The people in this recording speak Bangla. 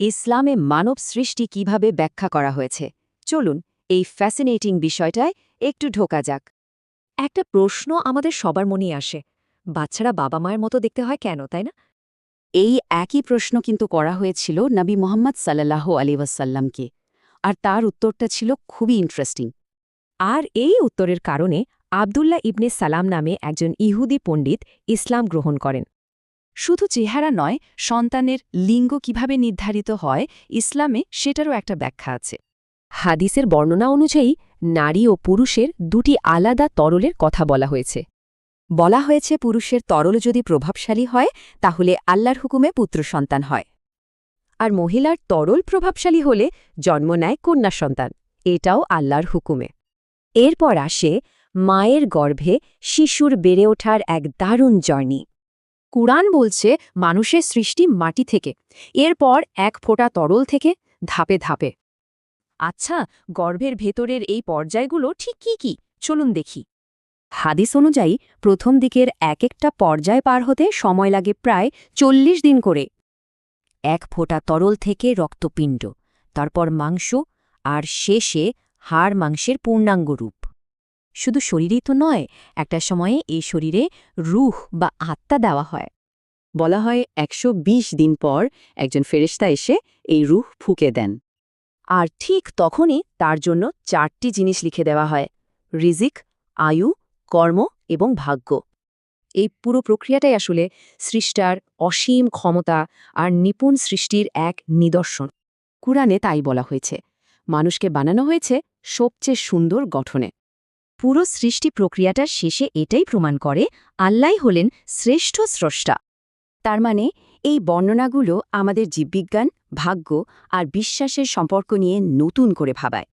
ইসলামে মানব সৃষ্টি কীভাবে ব্যাখ্যা করা হয়েছে? চলুন এই ফ্যাসিনেটিং বিষয়টায় একটু ঢোকা যাক। একটা প্রশ্ন আমাদের সবার মনেই আসে। বাচ্চারা বাবা মায়ের মতো দেখতে হয় কেন, তাই না? এই একই প্রশ্ন কিন্তু করা হয়েছিল নবী মোহাম্মদ সাল্লাহ আলী ওয়াসাল্লামকে। আর তার উত্তরটা ছিল খুবই ইন্টারেস্টিং আর এই উত্তরের কারণে আবদুল্লাহ ইবনে সালাম নামে একজন ইহুদি পণ্ডিত ইসলাম গ্রহণ করেন। শুধু চেহারা নয়, সন্তানের লিঙ্গ কীভাবে নির্ধারিত হয়, ইসলামে সেটারও একটা ব্যাখ্যা আছে। হাদিসের বর্ণনা অনুযায়ী, নারী ও পুরুষের দুটি আলাদা তরলের কথা বলা হয়েছে। বলা হয়েছে, পুরুষের তরল যদি প্রভাবশালী হয়, তাহলে আল্লাহর হুকুমে পুত্র সন্তান হয়। আর মহিলার তরল প্রভাবশালী হলে জন্ম নেয় কন্যা সন্তান, এটাও আল্লাহর হুকুমে। এরপর আসে, মায়ের গর্ভে শিশুর বেড়ে ওঠার এক দারুণ জার্নি। কুরআন বলছে, মানুষের সৃষ্টি মাটি থেকে। এরপর এক ফোঁটা তরল থেকে ধাপে ধাপে। আচ্ছা গর্ভের ভেতরের এই পর্যায়গুলো ঠিক কি কি? চলুন দেখি। হাদিস অনুযায়ী, প্রথম দিকের এক একটা পর্যায় পার হতে সময় লাগে প্রায় চল্লিশ দিন করে। এক ফোঁটা তরল থেকে রক্তপিণ্ড, তারপর মাংস, আর শেষে হাড় মাংসের পূর্ণাঙ্গ রূপ। শুধু শরীরই তো নয়, একটা সময়ে এই শরীরে রুহ বা আত্মা দেওয়া হয়। বলা হয় একশো বিশ দিন পর একজন ফেরেশতা এসে এই রুহ ফুকে দেন। আর ঠিক তখনই তার জন্য চারটি জিনিস লিখে দেওয়া হয়, রিজিক, আয়ু, কর্ম এবং ভাগ্য। এই পুরো প্রক্রিয়াটাই আসলে সৃষ্টার অসীম ক্ষমতা আর নিপুণ সৃষ্টির এক নিদর্শন। কুরআনে তাই বলা হয়েছে, মানুষকে বানানো হয়েছে সবচেয়ে সুন্দর গঠনে। পুরো সৃষ্টি প্রক্রিয়াটার শেষে এটাই প্রমাণ করে আল্লাহ হলেন শ্রেষ্ঠ স্রষ্টা। তার মানে এই বর্ণনাগুলো আমাদের জীববিজ্ঞান, ভাগ্য আর বিশ্বাসের সম্পর্ক নিয়ে নতুন করে ভাবায়।